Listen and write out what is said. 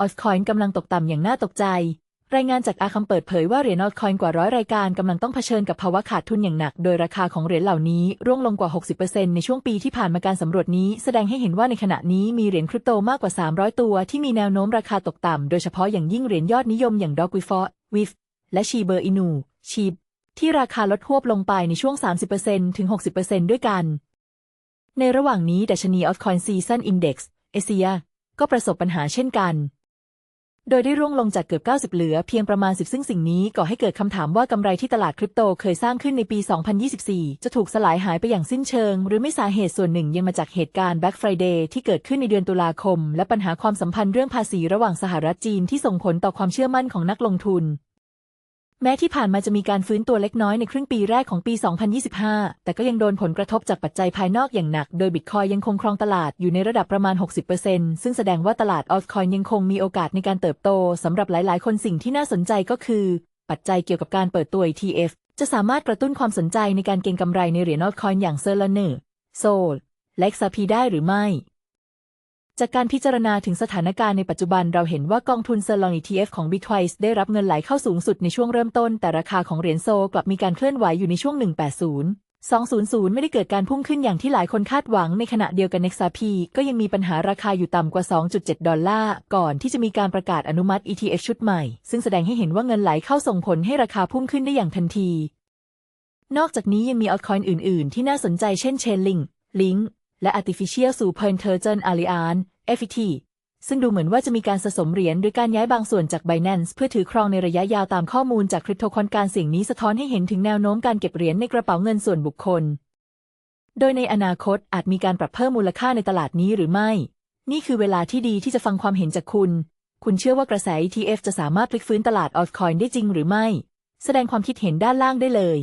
ออสคอยน์กำลังตกต่ำอย่างน่าตกใจ รายงานจากอาคัมเปิดเผยว่าเหรียญออสคอยน์กว่าร้อยรายการกำลังต้องเผชิญกับภาวะขาดทุนอย่างหนัก โดยราคาของเหรียญเหล่านี้ร่วงลงกว่า 60%ในช่วงปีที่ผ่านมาการสำรวจนี้ แสดงให้เห็นว่าในขณะนี้มีเหรียญคริปโตมากกว่า 300 ตัวที่มีแนวโน้มราคาตกต่ำ โดยเฉพาะอย่างยิ่งเหรียญยอดนิยมอย่างดอกวิฟอวิฟและชีเบอร์อินูชีบที่ราคาลดหวบลงไปในช่วง 30%ถึง 60%ด้วยกัน ในระหว่างนี้ดัชนี Altcoin Season Index เอเชียก็ประสบปัญหาเช่นกัน โดยได้ร่วงลงจากเกือบ 90 เหลือเพียงประมาณ 10 ซึ่งสิ่งนี้ก่อให้เกิดคำถามว่ากำไรที่ตลาดคริปโตเคยสร้างขึ้นในปี 2024 จะถูกสลายหายไปอย่างสิ้นเชิง หรือไม่สาเหตุส่วนหนึ่งยังมาจากเหตุการณ์ Black Friday ที่เกิดขึ้นในเดือนตุลาคม และปัญหาความสัมพันธ์เรื่องภาษีระหว่างสหรัฐจีนที่ส่งผลต่อความเชื่อมั่นของนักลงทุน แม้ที่ผ่านมาจะมีการฟื้นตัวเล็กน้อยในครึ่งปีแรกของปี 2025 แต่ก็ยังโดนผลกระทบจากปัจจัยภายนอกอย่างหนัก โดยบิตคอยยังคงครองตลาดอยู่ในระดับประมาณ 60%ซึ่งแสดงว่าตลาดออ t คอยยังคงมีโอกาสในการเติบโต สำหรับหลาย ๆ คนสิ่งที่น่าสนใจก็คือ ปัจจัยเกี่ยวกับการเปิดตัว ETF จะสามารถกระตุ้นความสนใจในการเก็งกำไรในเหรียญออ t คอยอย่างเซอร์ลเนอร์โซลและ XRP ได้หรือไม่ จากการพิจารณาถึงสถานการณ์ในปัจจุบันเราเห็นว่ากองทุนเซอร์ลอง ETF ของ Bitwise ได้รับเงินไหลเข้าสูงสุดในช่วงเริ่มต้น แต่ราคาของเหรียญโซกลับมีการเคลื่อนไหวอยู่ในช่วง 180 200 ไม่ได้เกิดการพุ่งขึ้นอย่างที่หลายคนคาดหวังในขณะเดียวกัน XRP ก็ยังมีปัญหาราคาอยู่ต่ำกว่า 2.7 ดอลลาร์ ก่อนที่จะมีการประกาศอนุมัติ ETF ชุดใหม่ ซึ่งแสดงให้เห็นว่าเงินไหลเข้าส่งผลให้ราคาพุ่งขึ้นได้อย่างทันที นอกจากนี้ยังมี altcoin อื่น ๆ ที่น่าสนใจเช่น Chainlink Link และ Artificial Superintelligence Alliance FET ซึ่งดูเหมือนว่าจะมีการสะสมเหรียญหรือการย้ายบางส่วนจาก Binance เพื่อถือครองในระยะยาวตามข้อมูลจากคริปโตคอนการสี่งนี้สะท้อนให้เห็นถึงแนวโน้มการเก็บเหรียญในกระเป๋าเงินส่วนบุคคล โดยในอนาคตอาจมีการปรับเพิ่มมูลค่าในตลาดนี้หรือไม่ นี่คือเวลาที่ดีที่จะฟังความเห็นจากคุณ คุณเชื่อว่ากระแส ETF จะสามารถพลิกฟื้นตลาด altcoin ได้จริงหรือไม่ แสดงความคิดเห็นด้านล่างได้เลย